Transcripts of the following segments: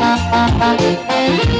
Thank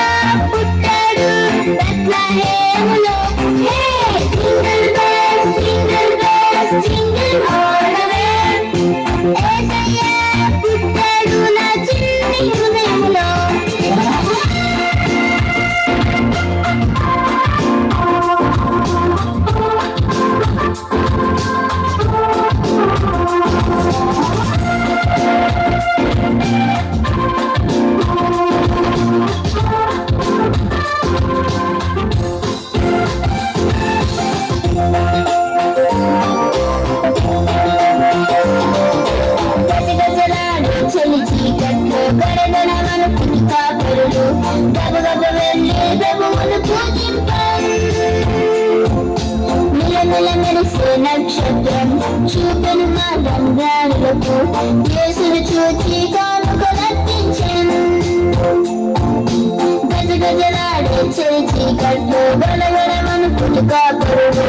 నక్షత్రం చూపను మా బంగారులకు యేసును చూచి కానుక రక్షించను గజ గజలాడే చెవి చీకట్లు గలగలమను పుట్టుకా పొరుగు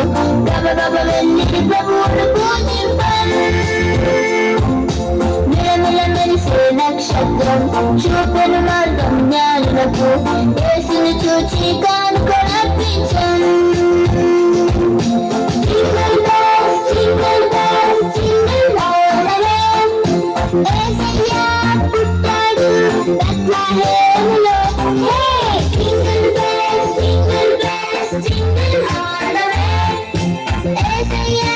గబ గబ వెళ్ళి ప్రభువును పూజి शत्रं शूपनुमार्गं ज्ञानवतु येषु सूचिकां कलापिचम् Yeah.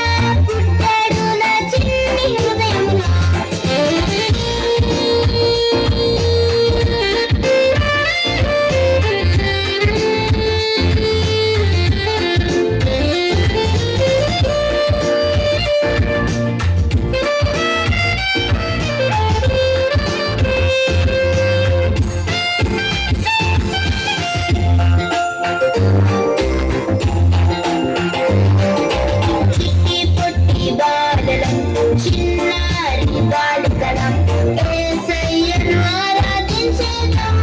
చిన్నారి బాలికలం ఏసయ్యను ఆరాధించేదం